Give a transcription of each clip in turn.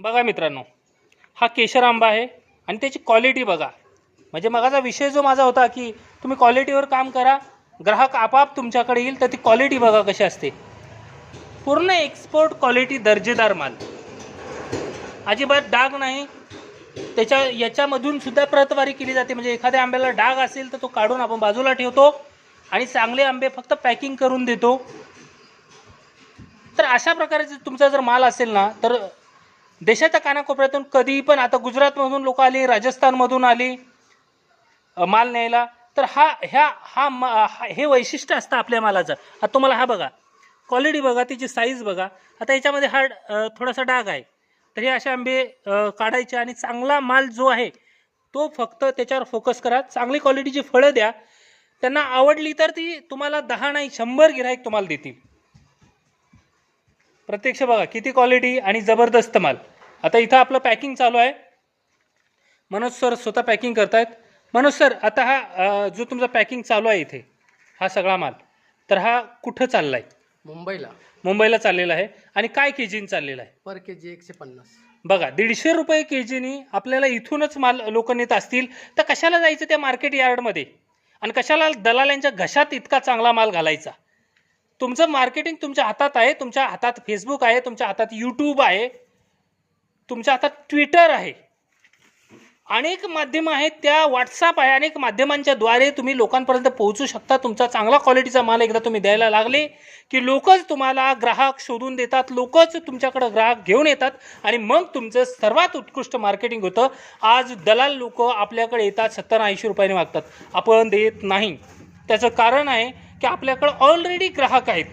बघा मित्रांनो हा केशर आंबा आहे आणि त्याची क्वालिटी बघा. म्हणजे मगाचा विषय जो माझा होता की तुम्ही क्वालिटीवर काम करा ग्राहक आपाप तुमच्याकडे येईल तर ती क्वालिटी बघा कशी असते. पूर्ण एक्सपोर्ट क्वालिटी दर्जेदार माल. अजिबात डाग नाही. त्याच्या याच्यामधून सुद्धा प्रतवारी केली जाते. म्हणजे एखाद्या आंब्याला डाग असेल तर तो काढून आपण बाजूला ठेवतो आणि चांगले आंबे फक्त पॅकिंग करून देतो. तर अशा प्रकारचे तुमचा जर माल असेल ना तर देशाच्या कानाकोपऱ्यातून कधीही पण आता गुजरातमधून लोक आली राजस्थानमधून आली माल न्यायला तर हा ह्या हा मा- हा- हे वैशिष्ट्य असतं आपल्या मालाचं. आता तुम्हाला हा बघा क्वालिटी बघा तिची साईज बघा. आता याच्यामध्ये हा थोडासा डाग आहे. तर हे असे आंबे काढायचे आणि चांगला माल जो आहे तो फक्त त्याच्यावर फोकस करा. चांगली क्वालिटीची फळं द्या. त्यांना आवडली तर ती तुम्हाला दहा नाही शंभर गिराईक तुम्हाला देतील. प्रत्यक्ष बघा किती क्वालिटी आणि जबरदस्त माल. आता इथं आपलं पॅकिंग चालू आहे. मनोज सर स्वतः पॅकिंग करतायत. मनोज सर आता हा जो तुमचा पॅकिंग चालू आहे इथे हा सगळा माल तर हा कुठं चालला आहे मुंबईला. मुंबईला चाललेला आहे. आणि काय के जीने चाललेला आहे? पर के जी एकशे पन्नास. बघा दीडशे रुपये के जीनी आपल्याला इथूनच माल लोक नेत असतील तर कशाला जायचं त्या मार्केट यार्डमध्ये? आणि कशाला दलालांच्या घशात इतका चांगला माल घालायचा? तुमचं मार्केटिंग तुमच्या हातात आहे तुमच्या हातात फेसबुक आहे तुमच्या हातात यूट्यूब आहे. तुमच्या आता ट्विटर आहे. अनेक माध्यमं आहेत त्या व्हॉट्सअप आहे अनेक माध्यमांच्या द्वारे तुम्ही लोकांपर्यंत पोहोचू शकता. तुमचा चांगला क्वालिटीचा माल एकदा तुम्ही द्यायला लागले की लोकच तुम्हाला ग्राहक शोधून देतात लोकच तुमच्याकडं ग्राहक घेऊन येतात आणि मग तुमचं सर्वात उत्कृष्ट मार्केटिंग होतं. आज दलाल लोक आपल्याकडे येतात सत्तर ऐंशी रुपयाने मागतात. आपण देत नाही. त्याचं कारण आहे की आपल्याकडं ऑलरेडी ग्राहक आहेत.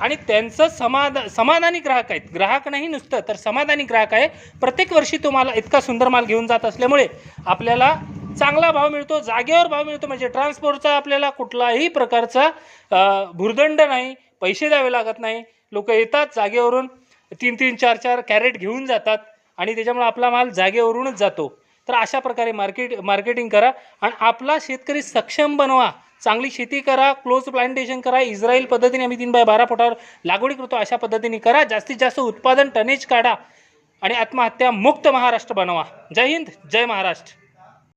आणि त्यांचं समाध समाधानी ग्राहक आहेत. ग्राहक नाही नुसतं तर समाधानी ग्राहक आहे. प्रत्येक वर्षी तुम्हाला इतका सुंदर माल घेऊन जात असल्यामुळे आपल्याला चांगला भाव मिळतो जागेवर भाव मिळतो. म्हणजे ट्रान्सपोर्टचा आपल्याला कुठलाही प्रकारचा भुर्दंड नाही पैसे द्यावे लागत नाही. लोक येतात जागेवरून तीन तीन चार चार कॅरेट घेऊन जातात आणि त्याच्यामुळे आपला माल जागेवरूनच जातो. तर अशा प्रकारे मार्केट मार्केटिंग करा आणि आपला शेतकरी सक्षम बनवा. चांगली शेती करा क्लोज प्लांटेशन करा इस्रायल पद्धतीने आम्ही तीन बाय बारा फुटावर लागवडी करतो अशा पद्धतीने करा. जास्तीत जास्त उत्पादन टनेज काढा आणि आत्महत्या मुक्त महाराष्ट्र बनवा. जय हिंद जय महाराष्ट्र.